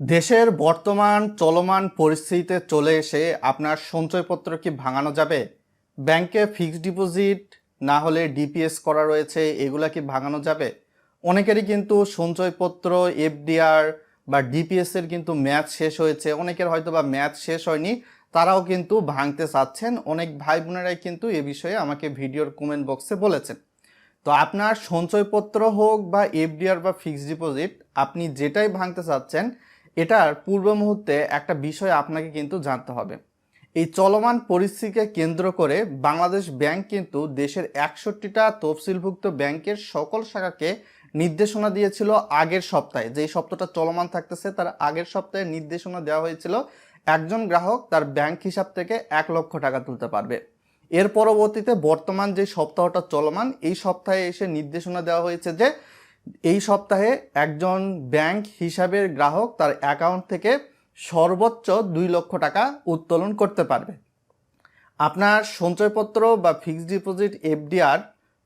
দেশের বর্তমান চলমান পরিস্থিতিতে চলে এসে আপনার সঞ্চয়পত্র কি ভাঙানো যাবে? ব্যাংকে ফিক্সড ডিপোজিট না হলে ডিপিএস করা রয়েছে, এগুলা কি ভাঙানো যাবে? অনেকেরই কিন্তু সঞ্চয়পত্র এফডিআর বা ডিপিএস এর কিন্তু ম্যাচ শেষ হয়েছে, অনেকের হয়তো বা ম্যাচ শেষ হয়নি, তারাও কিন্তু ভাঙতে চাচ্ছেন। অনেক ভাই বোনেরাই কিন্তু এ বিষয়ে আমাকে ভিডিওর কমেন্ট বক্সে বলেছেন। তো আপনার সঞ্চয়পত্র হোক বা এফডিআর বা ফিক্সড ডিপোজিট আপনি যেটাই ভাঙতে চাচ্ছেন এটার পূর্ব মুহূর্তে একটা বিষয় আপনাকে কিন্তু জানতে হবে। এই চলমান পরিস্থিতিকে কেন্দ্র করে বাংলাদেশ ব্যাংক কিন্তু দেশের একষট্টিটা তফসিলভুক্ত ব্যাংকের সকল শাখাকে নির্দেশনা দিয়েছিল আগের সপ্তাহে। যেই সপ্তাহটা চলমান থাকতেছে, তার আগের সপ্তাহে নির্দেশনা দেওয়া হয়েছিল একজন গ্রাহক তার ব্যাংক হিসাব থেকে এক লক্ষ টাকা তুলতে পারবে। এর পরবর্তীতে বর্তমান যে সপ্তাহটা চলমান, এই সপ্তাহে এসে নির্দেশনা দেওয়া হয়েছে যে এই সপ্তাহে একজন ব্যাংক হিসাবের গ্রাহক তার অ্যাকাউন্ট থেকে সর্বোচ্চ দুই লক্ষ টাকা উত্তোলন করতে পারবে। আপনার সঞ্চয়পত্র বা ফিক্সড ডিপোজিট এফডিআর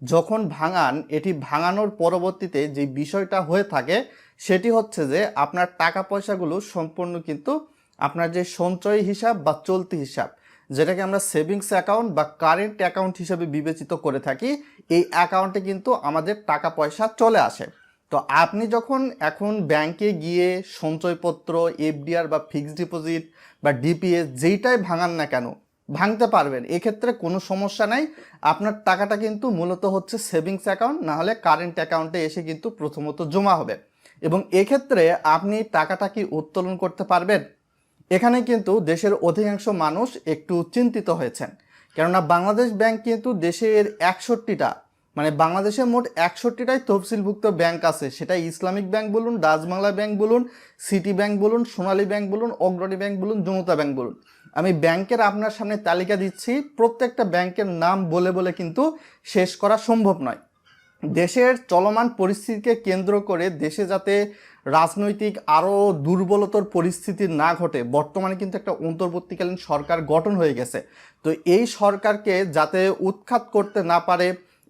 যখন ভাঙান, এটি ভাঙানোর পরবর্তীতে যে বিষয়টা হয়ে থাকে, সেটি হচ্ছে যে আপনার টাকা পয়সাগুলো সম্পূর্ণ কিন্তু আপনার যে সঞ্চয় হিসাব বা চলতি হিসাব যেটাকে আমরা সেভিংস অ্যাকাউন্ট বা কারেন্ট অ্যাকাউন্ট হিসেবে বিবেচিত করে থাকি, এই অ্যাকাউন্টে কিন্তু আমাদের টাকা পয়সা চলে আসে। তো আপনি যখন এখন ব্যাংকে গিয়ে সঞ্চয়পত্র, এফডিআর বা ফিক্সড ডিপোজিট বা ডিপিএস যেইটাই ভাঙান না কেন, ভাঙতে পারবেন। এক্ষেত্রে কোনো সমস্যা নাই। আপনার টাকাটা কিন্তু মূলত হচ্ছে সেভিংস অ্যাকাউন্ট, না হলে কারেন্ট অ্যাকাউন্টে এসে কিন্তু প্রথমত জমা হবে। এবং এক্ষেত্রে আপনি টাকাটা কি উত্তোলন করতে পারবেন? এখানে কিন্তু দেশের অধিকাংশ মানুষ একটু চিন্তিত হয়েছেন। কেননা বাংলাদেশ ব্যাংক কিন্তু দেশের একষট্টিটা মানে বাংলাদেশের মোট একষট্টিটাই তফসিলভুক্ত ব্যাংক আছে। সেটা ইসলামিক ব্যাংক বলুন ডাচবাংলা ব্যাংক বলুন, সিটি ব্যাংক বলুন, সোনালী ব্যাংক বলুন, অগ্রণী ব্যাংক বলুন, জনতা ব্যাংক বলুন। আমি ব্যাংকের আপনার সামনে তালিকা দিচ্ছি, প্রত্যেকটা ব্যাংকের নাম বলে বলে কিন্তু শেষ করা সম্ভব নয়। দেশের চলমান পরিস্থিতিকে কেন্দ্র করে দেশে যাতে রাজনৈতিক আরও দুর্বলতর পরিস্থিতি না ঘটে, বর্তমানে কিন্তু একটা অন্তর্বর্তীকালীন সরকার গঠন হয়ে গেছে। তো এই সরকারকে যাতে উৎখাত করতে না পারে,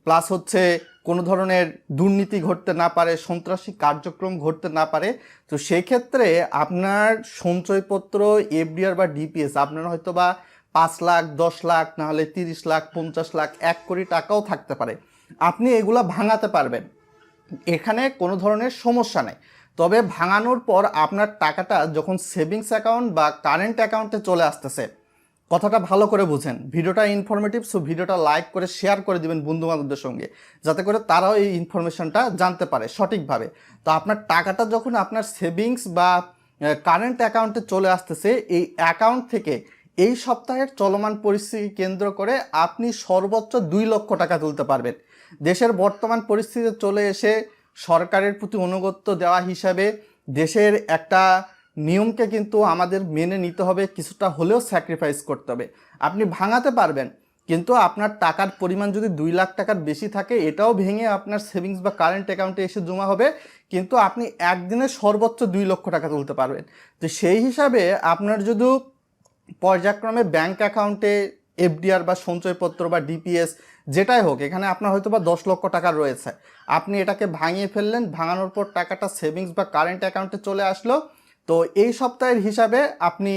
প্লাস হচ্ছে কোনো ধরনের দুর্নীতি ঘটতে না পারে, সন্ত্রাসী কার্যক্রম ঘটতে না পারে, তো সেক্ষেত্রে আপনার সঞ্চয়পত্র, এফডিআর বা ডিপিএস, আপনার হয়তো বা পাঁচ লাখ, দশ লাখ, না হলে তিরিশ লাখ, পঞ্চাশ লাখ, এক কোটি টাকাও থাকতে পারে। আপনি এগুলা ভাঙাতে পারবেন। এখানে কোনো ধরনের সমস্যা নেই। তবে ভাঙানোর পর আপনার টাকাটা যখন সেভিংস অ্যাকাউন্ট বা কারেন্ট অ্যাকাউন্টে চলে আসতেছে, কথাটা ভালো করে বুঝেন। ভিডিওটা ইনফরমেটিভ সো ভিডিওটা লাইক করে শেয়ার করে দিবেন বন্ধু বান্ধবদের সঙ্গে, যাতে করে তারাও এই ইনফরমেশনটা জানতে পারে সঠিকভাবে। তো আপনার টাকাটা যখন আপনার সেভিংস বা কারেন্ট অ্যাকাউন্টে চলে আসতেছে, এই অ্যাকাউন্ট থেকে এই সপ্তাহের চলমান পরিস্থিতি কেন্দ্র করে আপনি সর্বোচ্চ দুই লক্ষ টাকা তুলতে পারবেন। দেশের বর্তমান পরিস্থিতিতে চলে এসে সরকারের প্রতি অনুগত্য দেওয়া হিসাবে দেশের একটা নিয়মকে কিন্তু আমাদের মেনে নিতে হবে, কিছুটা হলেও স্যাক্রিফাইস করতে হবে। আপনি ভাঙাতে পারবেন, কিন্তু আপনার টাকার পরিমাণ যদি দুই লাখ টাকার বেশি থাকে, এটাও ভেঙে আপনার সেভিংস বা কারেন্ট অ্যাকাউন্টে এসে জমা হবে, কিন্তু আপনি একদিনে সর্বোচ্চ দুই লক্ষ টাকা তুলতে পারবেন। তো সেই হিসাবে আপনার যদি পর্যায়ক্রমে ব্যাংক অ্যাকাউন্টে এফডিআর বা সঞ্চয়পত্র বা ডিপিএস যেটাই হোক, এখানে আপনার হয়তো বা দশ লক্ষ টাকা রয়েছে। আপনি এটাকে ভাঙিয়ে ফেললেন, ভাঙানোর পর টাকাটা সেভিংস বা কারেন্ট অ্যাকাউন্টে চলে আসলো। তো এই সপ্তাহের হিসাবে আপনি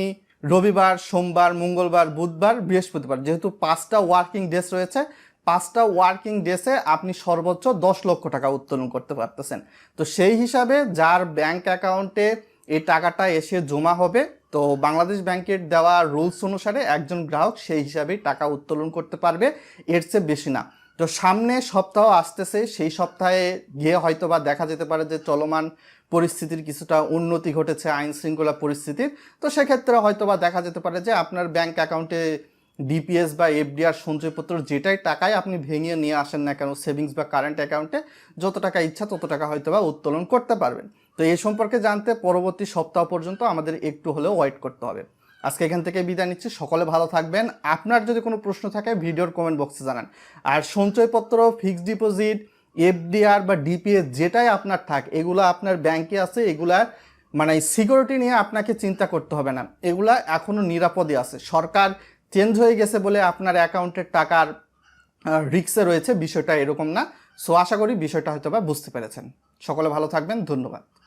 রবিবার, সোমবার, মঙ্গলবার, বুধবার, বৃহস্পতিবার, যেহেতু পাঁচটা ওয়ার্কিং ডেস রয়েছে, পাঁচটা ওয়ার্কিং ডেসে আপনি সর্বোচ্চ দশ লক্ষ টাকা উত্তোলন করতে পারতেছেন। তো সেই হিসাবে যার ব্যাংক অ্যাকাউন্টে এই টাকাটা এসে জমা হবে তো বাংলাদেশ ব্যাংকের দেওয়া রুলস অনুসারে একজন গ্রাহক সেই হিসাবেই টাকা উত্তোলন করতে পারবে, এর চেয়ে বেশি না। তো সামনে সপ্তাহ আসতেছে, সেই সপ্তাহে গিয়ে হয়তো বা দেখা যেতে পারে যে চলমান পরিস্থিতির কিছুটা উন্নতি ঘটেছে আইন শৃঙ্খলা পরিস্থিতির। তো সেক্ষেত্রে হয়তো বা দেখা যেতে পারে যে আপনার ব্যাংক অ্যাকাউন্টে ডিপিএস বা এফডিআর সঞ্চয়পত্র যেটাই টাকায় আপনি ভেঙে নিয়ে আসেন না কেন, সেভিংস বা কারেন্ট অ্যাকাউন্টে যত টাকা ইচ্ছা তত টাকা হয়তো বা উত্তোলন করতে পারবেন। তো এই সম্পর্কে জানতে পরবর্তী সপ্তাহ পর্যন্ত আমাদের একটু হলেও ওয়েট করতে হবে। আজকে এখান থেকে বিদায় নিচ্ছি, সকলে ভালো থাকবেন। আপনার যদি কোনো প্রশ্ন থাকে, ভিডিওর কমেন্ট বক্সে জানান। আর সঞ্চয়পত্র ফিক্সড ডিপোজিট এফডিআর বা ডিপিএস যেটাই আপনার থাক, এগুলো আপনার ব্যাংকে আছে এগুলার মানে সিকিউরিটি নিয়ে আপনাকে চিন্তা করতে হবে না। এগুলা এখনও নিরাপদে আছে। সরকার চেঞ্জ হয়ে গেছে বলে আপনার অ্যাকাউন্টের টাকার রিক্সে রয়েছে, বিষয়টা এরকম না। সো আশা করি বিষয়টা হয়তো বা বুঝতে পেরেছেন। সকলে ভালো থাকবেন, ধন্যবাদ।